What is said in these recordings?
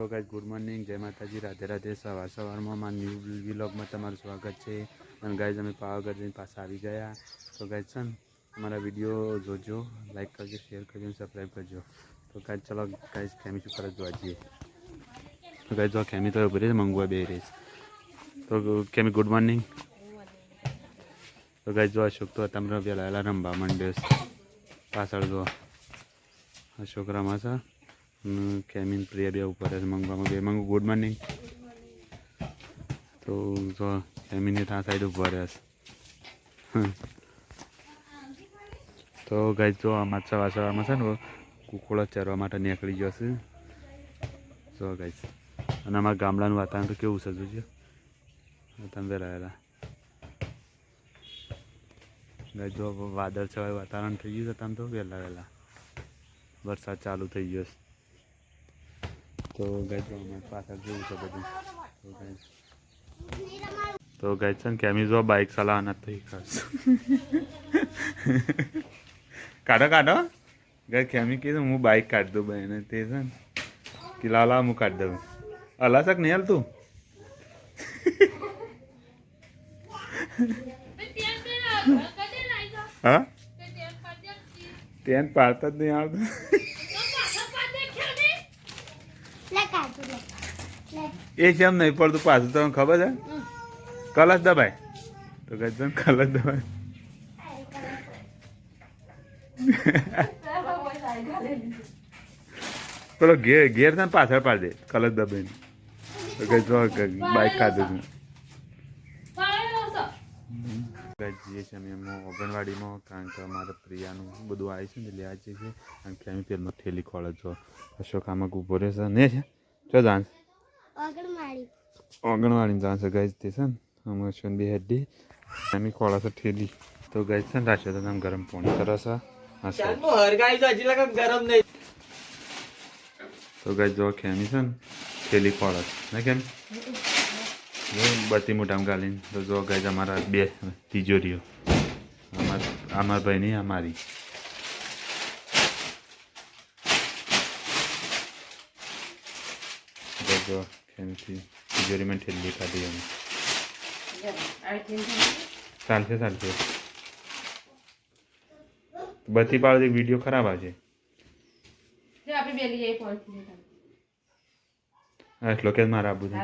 તો guys good morning, જય માતાજી, રાધે રાધે, સવાર સવારમાં મારા ન્યૂ વ્લોગમાં તમારું સ્વાગત છે. અને ગાઈઝ અમે પાવાગઢ જઈને પાછા આવી ગયા. તો ગાઈઝ છે અમારા વીડિયો જોજો લાઈક કરજો શેર કરજો અને સબસ્ક્રાઈબ કરજો. તો ગાઈઝ ચલો ગાઈઝ ખેમી ઉપર જ જોવા જઈએ. તો ગાઈઝ જો ખેમી તો ઊભી રહી મંગવા બે રહીશ તો ખેમી ગુડ મોર્નિંગ તો ગાઈઝ જો અશોક તો તમને પેલા વહેલા રમવા માંડ્યો. પાછળ જો અશોક રમા છે. અને કેમિન પ્રિયા બે ઉપર છે મંગવામાં. બે મંગુ ગુડ મોર્નિંગ તો જો ત્યાં સાઈડ ઉપર છે. તો ગાઈ જો આમાં સવાર સવારમાં છે ને કુકડો ચરવા માટે નીકળી ગયો છે. જો છે અને અમારા ગામડાનું વાતાવરણ તો કેવું છે જોજો. તમે રહેલા. ગાઈ જો વાદળ છવાય વાતાવરણ થઈ ગયું છે તમે તો વહેલા વહેલા. વરસાદ ચાલુ થઈ ગયો છે. તો ગાય અમારે પાછળ જેવું છે બધું. તો ગાય તો ગાય છે ને કેમી જો બાઇક ચલાવવાના તો ખાસ કાઢો કાઢો. ગાય કેમી કીધું હું બાઇક કાઢ દઉં બહેને તે છે ને કે લાલા હું કાઢ દઉં. હલા શક નહીં હલતું? હા? ટેન પાડતા જ નહીં આવતું. લે છે એ જેમ નહીં પડતું પાછું તમને ખબર છે? કલશ દબાય. તો ગજન કલશ દબાય. પેલો ઘેર ઘેર છે ને પાછળ પાડી દે કલશ દબાઈને. તો ગજ બાઇક કાઢું છું. જઈએ છીએ અમે એમનું ઓગણવાડીમાં કારણ કે અમારે પ્રિયાનું બધું આવી છે ને લેવા જઈએ છીએ કારણ કે અમે પેલો ઠેલી ખોળે છો. અશોક આમાં ઊભો રહેશે ને છે? ચો જાણ આંગણવાડીને જાણ છે ગાઈઝ તે છે ને. અમે છે બે હેડી એમી ખોળે છે ઠેલી તો ગાઈઝ છે ને રાખ્યો તો તમે ગરમ પાણી કરો છો. હા સર હરગાઈ તો હજી લગન ગરમ નહીં. તો ગાય જો ખેમી છે ને ઠેલી ખોળે છે. ને કેમ જો બત્તી મોટામાં ગાલીને. તો જો ગાય અમારા બે તિજોરીઓ. અમાર ભાઈની અમારી. જો ખેમીથી તિજોરીમાં ઠેલી કાઢી અમે ચાલશે ચાલશે. બધી પાડો વીડિયો ખરાબ આવશે. એટલો કે મારા આબુ છે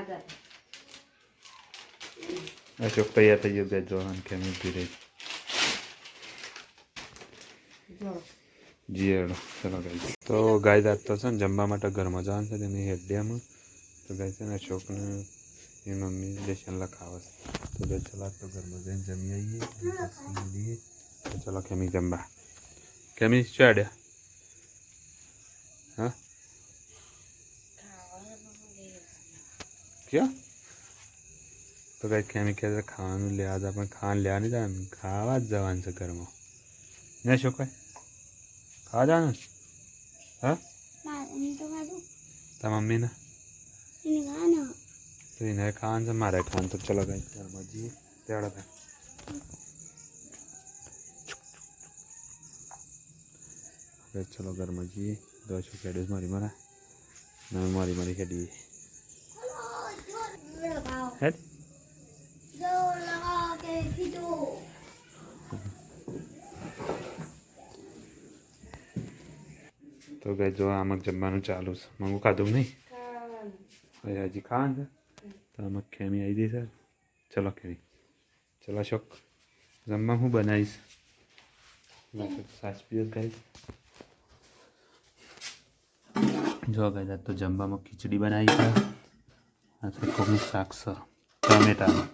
અશોક તૈયાર થઈ ગયો બેજો અને કેમ ઊભી રહી જી હેડો ચલો ગાય તો ગાય દાંત તો છે ને જમવા માટે ઘરમાં જવાનું છે તેની હેડિયામાં તો ગાય છે ને અશોકને એની મમ્મી દેશન લખાવે છે. તો ગાય ચલો તો ઘરમાં જઈને જમી આવીએ તો ચલો કેમી જમવા. કેમી શું આડ્યા? હા? ક્યાં? તો કંઈ કેમિકલ ખાવાનું લેવા હતા પણ ખાવાનું લેવા નહીં જવાનું ખાવા જ જવાનું છે ઘરમાં. ને શું કહે? ખાવા જવાનું? હા? તારા મમ્મીને તો એને ખાવાનું છે મારે ખાવાનું તો ચલો કઈ ઘરમાં જઈએ તેડો ભાઈ. ચલો ઘરમાં જઈએ. દસ ખેડૂત મારી મારા? ને મારી મારી ખેડીએ હેડ જો લગા કે કીધું તો ગઈ જો આમાં જમવાનું ચાલુ છે. મંગુ ખાધું નહીં? હવે હજી ખાવાનું છે? તો આમાં ખેમી આવી ગઈ સર ચલો ખેમી. ચલો અશોક જમવા હું બનાવીશ? સાસ પીસ ગાઈશ જો ગાઈ તો જમવામાં ખીચડી બનાવી છે. કોકનું શાક છે. ટમેટાનું.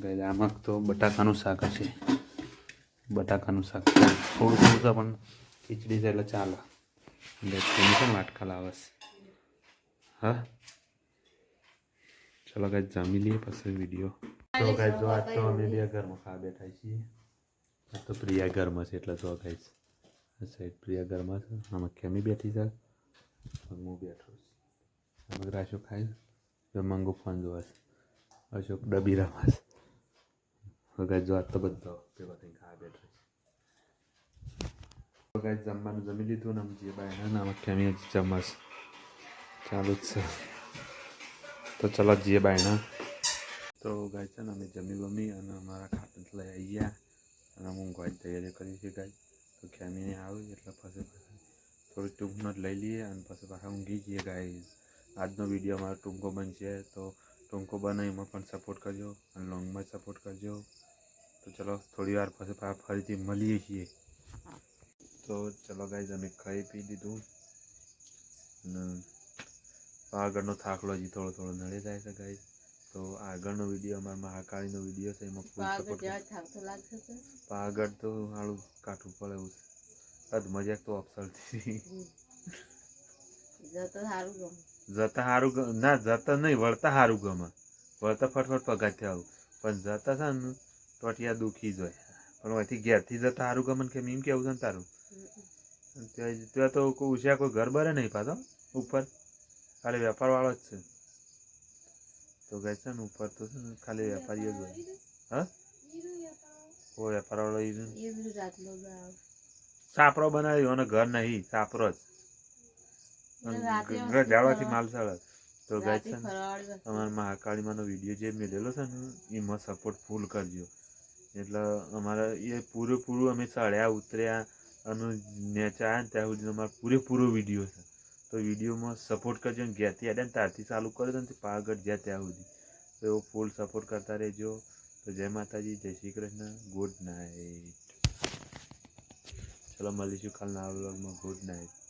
ગઈ આમાં તો બટાકાનું શાક હશે. બટાકાનું શાક. થોડું થોડું પણ ખીચડી છે એટલે ચાલે એટલે છે વાટકા લાવે હા ચલો ગાઈ જમી લઈએ પછી વીડિયો તો ગાઈ જો આજ તો અમે બે ઘરમાં ખાવા બેઠા છીએ આ તો પ્રિયા ઘરમાં છે એટલે જો ગાઈ છે સાઈડ પ્રિયા ઘરમાં છે આમાં કેમી બેઠી છે હું બેઠો છું આમાં રાશો ખાઈ જો મંગો ફોન જોવાશે અશોક ડબીરામાં છે જો આજ તો બધો ભેગો થઈને ખાવા બેઠો છે ગાઈ જમવાનું જમી લીધું ને આમ જે બાય ને કેમી હજી જમવા છે ચાલુ જ છે તો ચલો જઈએ બાયણા તો ગાય છે ને અમે જમી બમી અને અમારા ખાટું લઈ આવી ગયા અને હું ગાય તૈયારી કરી છે ગાય તો ખેમીને આવી એટલે પછી થોડીક ટૂંકનો જ લઈ લઈએ અને પછી પાછા ઊંઘી જઈએ ગાય આજનો વીડિયો અમારો ટૂંકો બનશે તો ટૂંકો બને એમાં પણ સપોર્ટ કરજો અને લોંગમાં સપોર્ટ કરજો તો ચલો થોડી વાર પાછા ફરીથી મળીએ છીએ તો ચલો ગાઈઝ અમે ખાઈ પી લીધું. અને આગળનો થાકલો હજી થોડો થોડો નડે જાય છે ગાઈઝ તો આગળનો વીડિયો અમારા મહાકાળીનો વીડિયો છે એમાં ફૂલ સપોર્ટ પાગળ તો હાલું કાઠું પડે એવું છે. અધ મજાક તો અફસરથી જતો જતા સારું ના જતા નહીં વળતા સારું ગમે. વળતા ફટફટ પગાર આવું. પણ જતા છે ને ટોટિયા દુખી જ હોય. પણ અહીંથી ઘેરથી જતા સારું ગમે ને કેમ? એમ કેવું છે ને તારું? ત્યાં ત્યાં તો કોઈ ઉછ્યા કોઈ ઘર બરે નહીં પાછો ઉપર. ખાલી વેપારવાળો જ છે. તો કહે છે ને ઉપર તો છે ને ખાલી વેપારીઓ જ હોય. હા? ઓ વેપારવાળો એ. સાપરો બનાવ્યો અને ઘર નહીં સાપરો જ. જાળવાથી માલ સળે તો ગાય છે ને અમારા મહાકાળીમાંનો વીડિયો જે મેળેલો છે ને એમાં સપોર્ટ ફૂલ કરજો. એટલે અમારે એ પૂરેપૂરું અમે ચડ્યા ઉતર્યા નેચા આવ્યા ત્યાં સુધી અમારો પૂરેપૂરો વીડિયો છે. તો વિડીયોમાં સપોર્ટ કરજો ને ઘેરથી આડે ત્યારથી ચાલુ કરી તો તે જ્યાં ત્યાં સુધી. તો એવો ફૂલ સપોર્ટ કરતા રહેજો. તો જય માતાજી, જય શ્રી કૃષ્ણ ગુડ નાઇટ ચલો, મળીશું કાલના વ્લોગમાં ગુડ નાઇટ